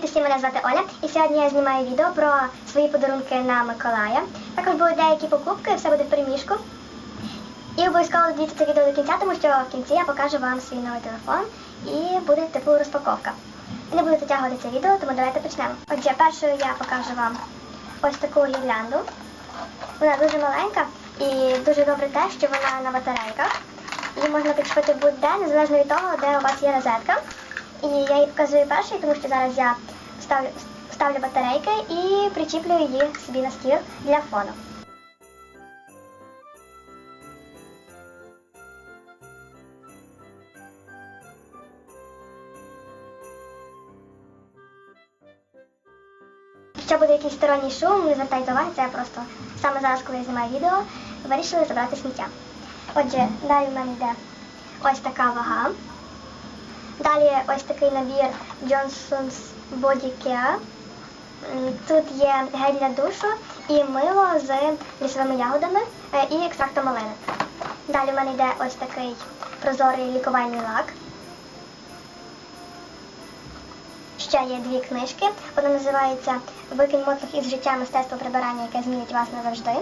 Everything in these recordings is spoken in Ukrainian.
Привіт усім, мене звати Оля. І сьогодні я знімаю відео про свої подарунки на Миколая. Також будуть деякі покупки, все буде в переміжку. І обов'язково дивіться це відео до кінця, тому що в кінці я покажу вам свій новий телефон і буде типу розпаковка. І не буду затягувати це відео, тому давайте почнемо. Отже, першою я покажу вам ось таку гірлянду. Вона дуже маленька і дуже добре те, що вона на батарейках. Її можна підшпити будь-де, незалежно від того, де у вас є розетка. І я її показую першою, тому що зараз я ставлю, ставлю батарейки і причіплю її собі на стіл для фону. Якщо буде якийсь сторонній шум, не звертайте уваги, це я просто саме зараз, коли я знімаю відео, вирішили забрати сміття. Отже, далі в мене йде ось така вага. Далі ось такий набір Johnson's Body Care. Тут є гель для душу і мило з лісовими ягодами е, і екстрактом малини. Далі в мене йде ось такий прозорий лікувальний лак. Ще є дві книжки. Одна називається Викинь мотлох із життя мистецтво прибирання, яке змінить вас назавжди.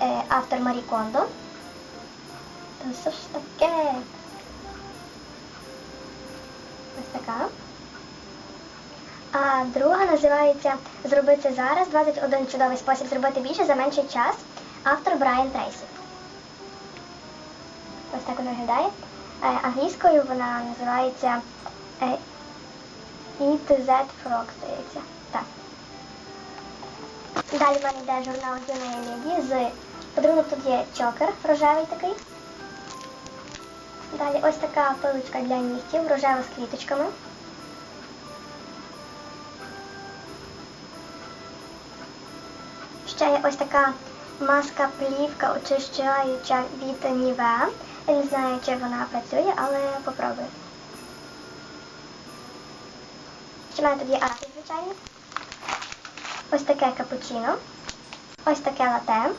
Е, Автор Марі Кондо. Та що ж таке? Ось така. А друга називається Зроби це зараз. 21 чудовий спосіб зробити більше за менший час. Автор Брайан Трейсі. Ось так вона виглядає. Е, Англійською вона називається е, E to Z Frog, здається. Так. Далі в мене йде журнал юної леді з подарунок тут є чокер рожевий такий. Далі ось така пилочка для нігтів, рожева з квіточками. Ще є ось така маска плівка очищаюча від Nivea. Я не знаю, чи вона працює, але попробую. Ще мене тут є арки, звичайно. Ось таке капучино. Ось таке лате.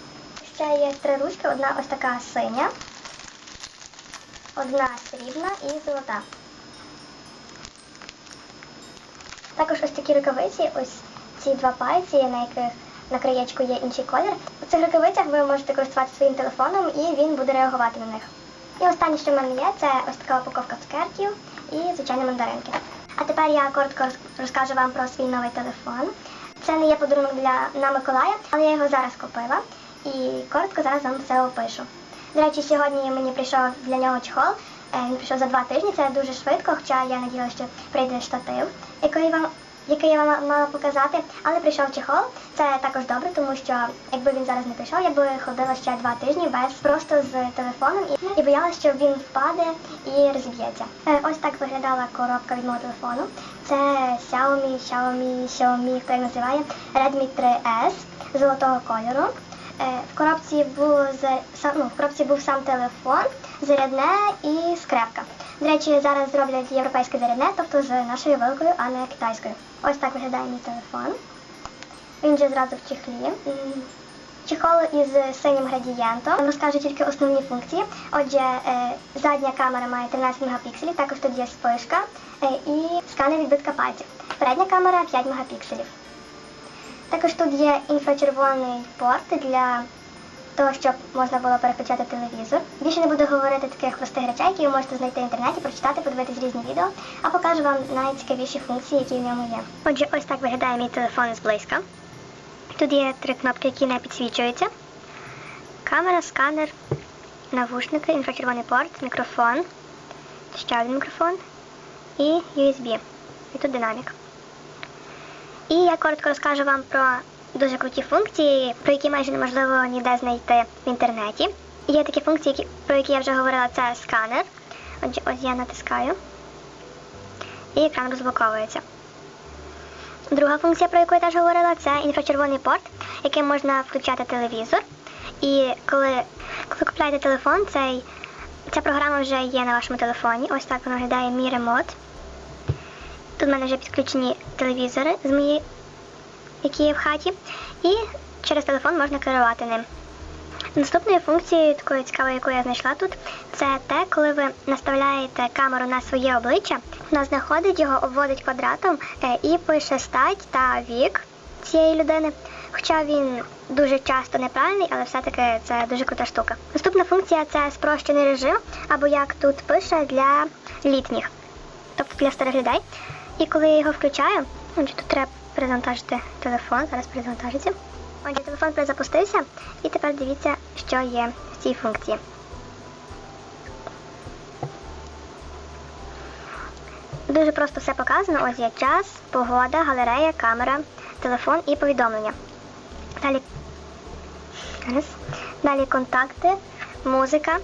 Ще є три ручки, одна ось така синя, одна срібна і золота. Також ось такі рукавиці, ось ці два пальці, на яких на краєчку є інший колір. У цих рукавицях ви можете користуватися своїм телефоном і він буде реагувати на них. І останнє, що в мене є, це ось така упаковка цукерків і звичайно мандаринки. А тепер я коротко розкажу вам про свій новий телефон. Це не є подарунок для на Миколая, але я його зараз купила і коротко зараз вам все опишу. До речі, сьогодні мені прийшов для нього чехол. Е, Він прийшов за два тижні, це дуже швидко, хоча я надіялася, що прийде штатив, який вам який я вам мала показати, але прийшов чехол. Це також добре, тому що якби він зараз не прийшов, я би ходила ще два тижні без просто з телефоном і, і боялася, що він впаде і розіб'ється. Е, Ось так виглядала коробка від мого телефону. Це Xiaomi, Xiaomi, Xiaomi, хто їх називає, Redmi 3S золотого кольору. Е, В коробці був ну, в коробці був сам телефон, зарядне і скрепка. До речі, зараз зроблять європейське зарядне, тобто з нашою вилкою, а не китайською. Ось так виглядає мій телефон. Він вже зразу в чехлі. Чехол із синім градієнтом. Розкажу тільки основні функції. Отже, е, задня камера має 13 мегапікселів, також тут є спишка е, і сканер відбитка пальців. Передня камера 5 мегапікселів. Також тут є інфрачервоний порт для того, щоб можна було переключати телевізор. Більше не буду говорити таких простих речей, які ви можете знайти в інтернеті, прочитати, подивитись різні відео, а покажу вам найцікавіші функції, які в ньому є. Отже, ось так виглядає мій телефон зблизька. Тут є три кнопки, які не підсвічуються. Камера, сканер, навушники, інфрачервоний порт, мікрофон, ще один мікрофон і USB. І тут динамік. І я коротко розкажу вам про дуже круті функції, про які майже неможливо ніде знайти в інтернеті. Є такі функції, про які я вже говорила, це сканер. Отже, ось я натискаю. І екран розблоковується. Друга функція, про яку я теж говорила, це інфрачервоний порт, яким можна включати телевізор. І коли, коли купляєте телефон, цей, ця програма вже є на вашому телефоні. Ось так вона виглядає мій ремонт. Тут в мене вже підключені телевізори з мої, які є в хаті, і через телефон можна керувати ним. Наступною функцією, такою цікавою, яку я знайшла тут, це те, коли ви наставляєте камеру на своє обличчя, вона знаходить його, обводить квадратом е, і пише стать та вік цієї людини. Хоча він дуже часто неправильний, але все-таки це дуже крута штука. Наступна функція це спрощений режим, або як тут пише для літніх, тобто для старих людей. І коли я його включаю, отже, тут треба перезавантажити телефон, зараз перезавантажиться. Отже, телефон перезапустився, і тепер дивіться, що є в цій функції. Дуже просто все показано. Ось є час, погода, галерея, камера, телефон і повідомлення. Далі. Далі контакти, музика,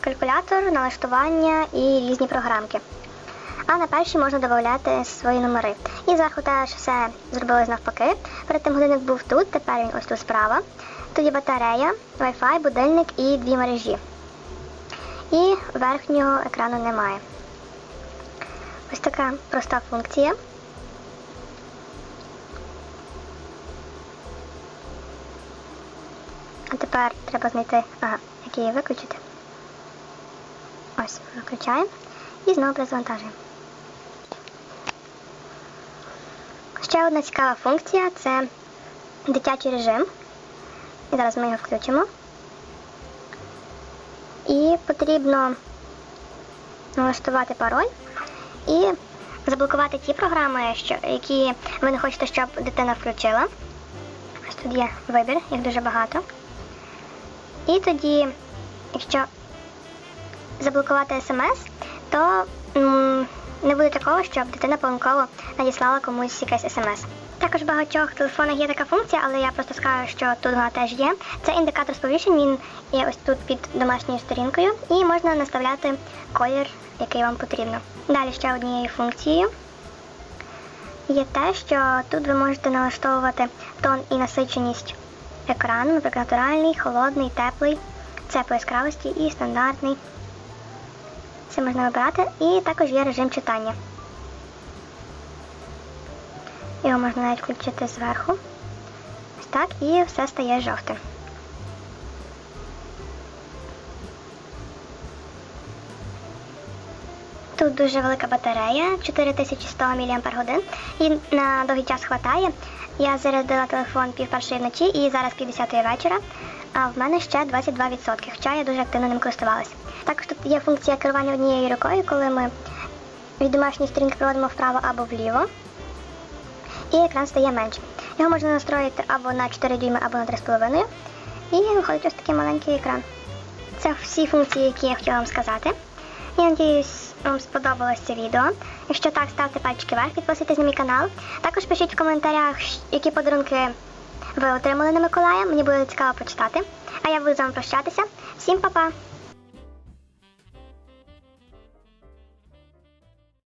калькулятор, налаштування і різні програмки. А на першій можна додати свої номери. І зверху теж все зробили навпаки. Перед тим годинник був тут, тепер він ось тут справа. Тут є батарея, Wi-Fi, будильник і дві мережі. І верхнього екрану немає. Ось така проста функція. А тепер треба знайти, ага, як її виключити. Ось, виключаємо і знову перезавантажуємо. Ще одна цікава функція це дитячий режим. І зараз ми його включимо. І потрібно налаштувати пароль і заблокувати ті програми, що, які ви не хочете, щоб дитина включила. Ось тут є вибір, їх дуже багато. І тоді, якщо заблокувати смс, то м, не буде такого, щоб дитина помилково надіслала комусь якесь смс. Також в багатьох телефонах є така функція, але я просто скажу, що тут вона теж є. Це індикатор сповіщень, він є ось тут під домашньою сторінкою, і можна наставляти колір, який вам потрібно. Далі ще однією функцією є те, що тут ви можете налаштовувати тон і насиченість екрану, наприклад, натуральний, холодний, теплий, це по яскравості і стандартний. Це можна вибирати. І також є режим читання. Його можна навіть включити зверху. Ось так, і все стає жовтим. Тут дуже велика батарея, 4100 мАч, і на довгий час хватає. Я зарядила телефон пів першої вночі і зараз 50 вечора, а в мене ще 22%, хоча я дуже активно ним користувалася. Також тут є функція керування однією рукою, коли ми від домашньої сторінки проводимо вправо або вліво, і екран стає меншим. Його можна настроїти або на 4 дюйми, або на 3,5, і виходить ось такий маленький екран. Це всі функції, які я хотіла вам сказати. Я надіюсь, вам сподобалось це відео. Якщо так, ставте пальчики вверх, підписуйтесь на мій канал. Також пишіть в коментарях, які подарунки ви отримали на Миколая. Мені буде цікаво почитати. А я буду з вами прощатися. Всім па-па!